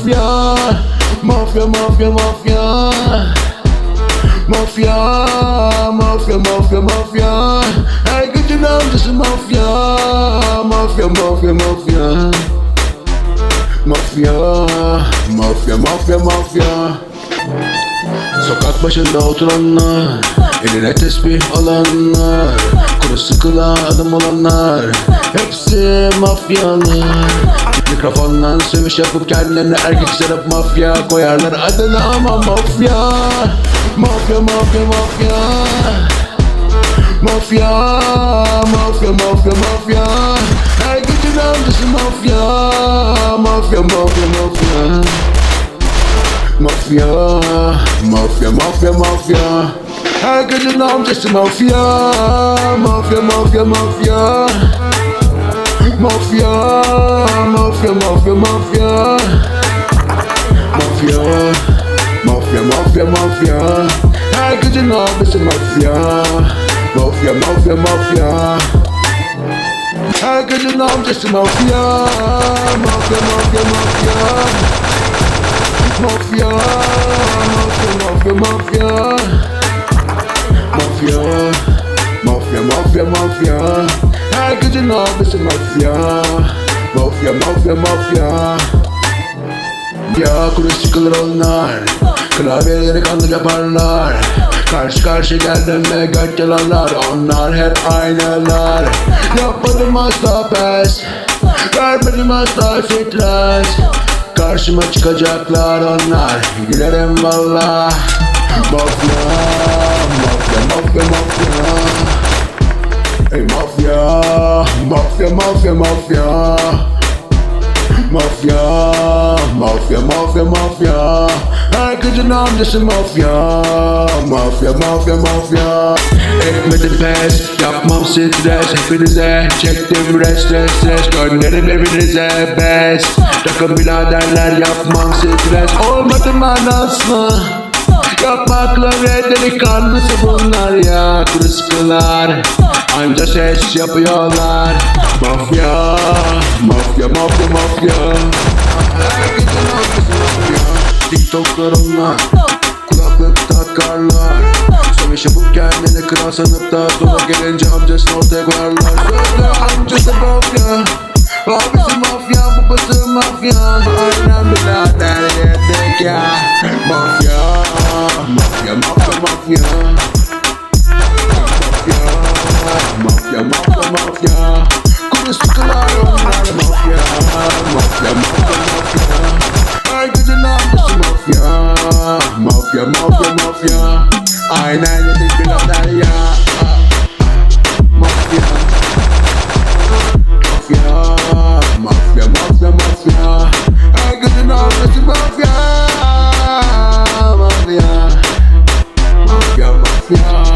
Mafya mafya mafya Mafya. Mafya mafya mafya Her gücün amcası mafya. Mafya mafya mafya. Mafya Mafya mafya mafya. Sokak başında oturanlar Eline tesbih alanlar Kuru sıkıla adım olanlar. Hepsi mafyalar Mikrofonla sövüş yapıp kendilerine erkek serap mafya Koyarlar. Adını ama mafya. Mafya mafya mafya. Mafya Mafya mafya mafya. Her gücün amcası mafya. Mafya mafya mafya. Mafya, mafya, mafya, mafya. Herkesin amcası mafya Mafya, mafya, mafya Mafya, mafya, mafya, mafya. Mafya, mafya, mafya, mafya. Herkesin amcası mafya? Mafya, mafya, mafya. Herkesin amcası mafya? Mafya, mafya, mafya. Mafya, mafya, mafya, mafya. Mafya, mafya, mafya, mafya. Herkesin abisi mafya Mafya, mafya, mafya. Ya kuru sıkılır onlar. Klavyeleri kanlı yaparlar. Karşı karşı geldiğinde göt yalanlar. Onlar hep aynılar Yapmadım asla pes. Vermedim asla stres Karşıma çıkacaklar onlar. Gülerim valla Mafya Mafya mafya mafya. Ey Mafya mafya mafya Mafya Mafya mafya mafya. Herkesin amcası mafya. Mafya mafya mafya. Etmedim pes Yapmam stres. Hepinize çektim restes stres Gönderin evinize bes Takım biraderler yapmam stres. Olmadım anasını Yapmakla ve delikanlısı bunlar ya. Kuru sıkılar Anca ses yapıyorlar. Mafya Mafya mafya mafya her TikToklar onlar Kulaklık takarlar. Son işi bu kendini kral sanıp da Sonra gelince amcasını ortaya koyarlar. Söyle amcası bok ya Abisi mafya bu babası mafya. Aynen birader yedik ya. Mafya Mafya mafya mafya. Mafya mafya mafya mafya. Yeah.